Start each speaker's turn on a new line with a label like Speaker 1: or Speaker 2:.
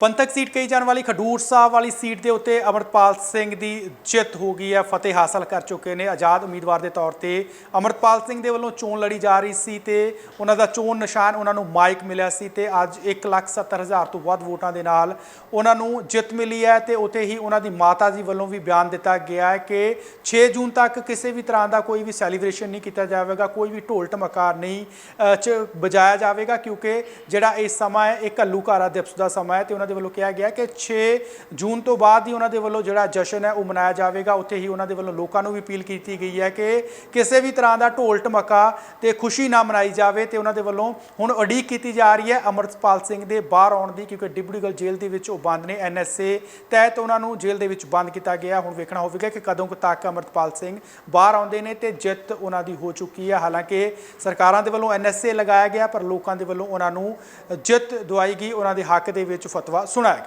Speaker 1: ਪੰਥਕ ਸੀਟ ਕਹੀ ਜਾਣ ਵਾਲੀ ਖਡੂਰ ਸਾਹਿਬ ਵਾਲੀ ਸੀਟ ਦੇ ਉੱਤੇ ਅਮਰਪਾਲ ਸਿੰਘ ਦੀ ਜਿੱਤ ਹੋ ਗਈ ਹੈ ਫਤਿਹ ਹਾਸਲ ਕਰ ਚੁੱਕੇ ਨੇ। ਆਜ਼ਾਦ ਉਮੀਦਵਾਰ ਦੇ ਤੌਰ ਤੇ ਅਮਰਪਾਲ ਸਿੰਘ ਦੇ ਵੱਲੋਂ ਚੋਣ ਲੜੀ ਜਾ ਰਹੀ ਸੀ ਤੇ ਉਹਨਾਂ ਦਾ ਚੋਣ ਨਿਸ਼ਾਨ ਉਹਨਾਂ ਨੂੰ ਮਾਈਕ ਮਿਲਿਆ ਸੀ ਤੇ ਅੱਜ 170000 ਤੋਂ ਵੱਧ ਵੋਟਾਂ ਦੇ ਨਾਲ ਉਹਨਾਂ ਨੂੰ ਜਿੱਤ ਮਿਲੀ ਹੈ ਤੇ ਉਤੇ ਹੀ ਉਹਨਾਂ ਦੀ ਮਾਤਾ ਜੀ ਵੱਲੋਂ ਵੀ ਬਿਆਨ ਦਿੱਤਾ ਗਿਆ ਹੈ ਕਿ 6 ਜੂਨ ਤੱਕ ਕਿਸੇ ਵੀ ਤਰ੍ਹਾਂ ਦਾ ਕੋਈ ਵੀ ਸੈਲੀਬ੍ਰੇਸ਼ਨ ਨਹੀਂ ਕੀਤਾ ਜਾਵੇਗਾ ਕੋਈ ਵੀ ਢੋਲ ਢਮਕਾਰ ਨਹੀਂ ਅ, ਚ ਵਜਾਇਆ ਜਾਵੇਗਾ ਕਿਉਂਕਿ ਜਿਹੜਾ ਇਹ ਸਮਾਂ ਹੈ ਇਹ ਘੱਲੂਘਾਰਾ ਦਿਵਸ ਦਾ ਸਮਾਂ ਹੈ ਤੇ ਉਹਨਾਂ ਦੇ ਵੱਲੋਂ ਕਿਹਾ ਗਿਆ ਕਿ 6 ਜੂਨ ਤੋਂ ਬਾਅਦ ਹੀ ਉਹਨਾਂ ਦੇ ਵੱਲੋਂ ਜਿਹੜਾ ਜਸ਼ਨ ਹੈ ਉਹ ਮਨਾਇਆ ਜਾਵੇਗਾ। ਉੱਥੇ ਹੀ ਉਹਨਾਂ ਦੇ ਵੱਲੋਂ ਲੋਕਾਂ ਨੂੰ ਵੀ ਅਪੀਲ ਕੀਤੀ ਗਈ ਹੈ ਕਿ ਕਿਸੇ ਵੀ ਤਰ੍ਹਾਂ ਦਾ ਢੋਲ ਢਮਕਾ ਤੇ ਖੁਸ਼ੀ ਨਾ ਮਨਾਈ ਜਾਵੇ ਤੇ ਉਹਨਾਂ ਦੇ ਵੱਲੋਂ ਹੁਣ ਉਡੀਕ ਕੀਤੀ ਜਾ ਰਹੀ ਹੈ ਅਮਰਤਪਾਲ ਸਿੰਘ ਦੇ ਬਾਹਰ ਆਉਣ ਦੀ, ਕਿਉਂਕਿ ਡਿਬੜੀਗਲ ਜੇਲ੍ਹ ਦੇ ਵਿੱਚ ਉਹ ਬੰਦ ਨੇ। ਐਨਐਸਏ ਤਹਿਤ ਉਹਨਾਂ ਨੂੰ ਜੇਲ੍ਹ ਦੇ ਵਿੱਚ ਬੰਦ ਕੀਤਾ ਗਿਆ। ਹੁਣ ਵੇਖਣਾ ਹੋਵੇਗਾ ਕਿ ਕਦੋਂ ਤੱਕ ਅਮਰਤਪਾਲ ਸਿੰਘ ਬਾਹਰ ਆਉਂਦੇ ਨੇ ਤੇ ਜਿੱਤ ਉਹਨਾਂ ਦੀ ਹੋ ਚੁੱਕੀ ਹੈ। ਹਾਲਾਂਕਿ ਸਰਕਾਰਾਂ ਦੇ ਵੱਲੋਂ ਐਨਐਸਏ ਲਗਾਇਆ ਗਿਆ, ਪਰ ਲੋਕਾਂ ਦੇ ਵੱਲੋਂ ਉਹਨਾਂ ਨੂੰ ਜਿੱਤ ਦਵਾਈ ਗਈ। ਉਹਨਾਂ ਦੇ ਹੱਕ ਦੇ ਵਿੱਚ ਫਤਵਾ ਸੁਣਾਇਆ ਗਿਆ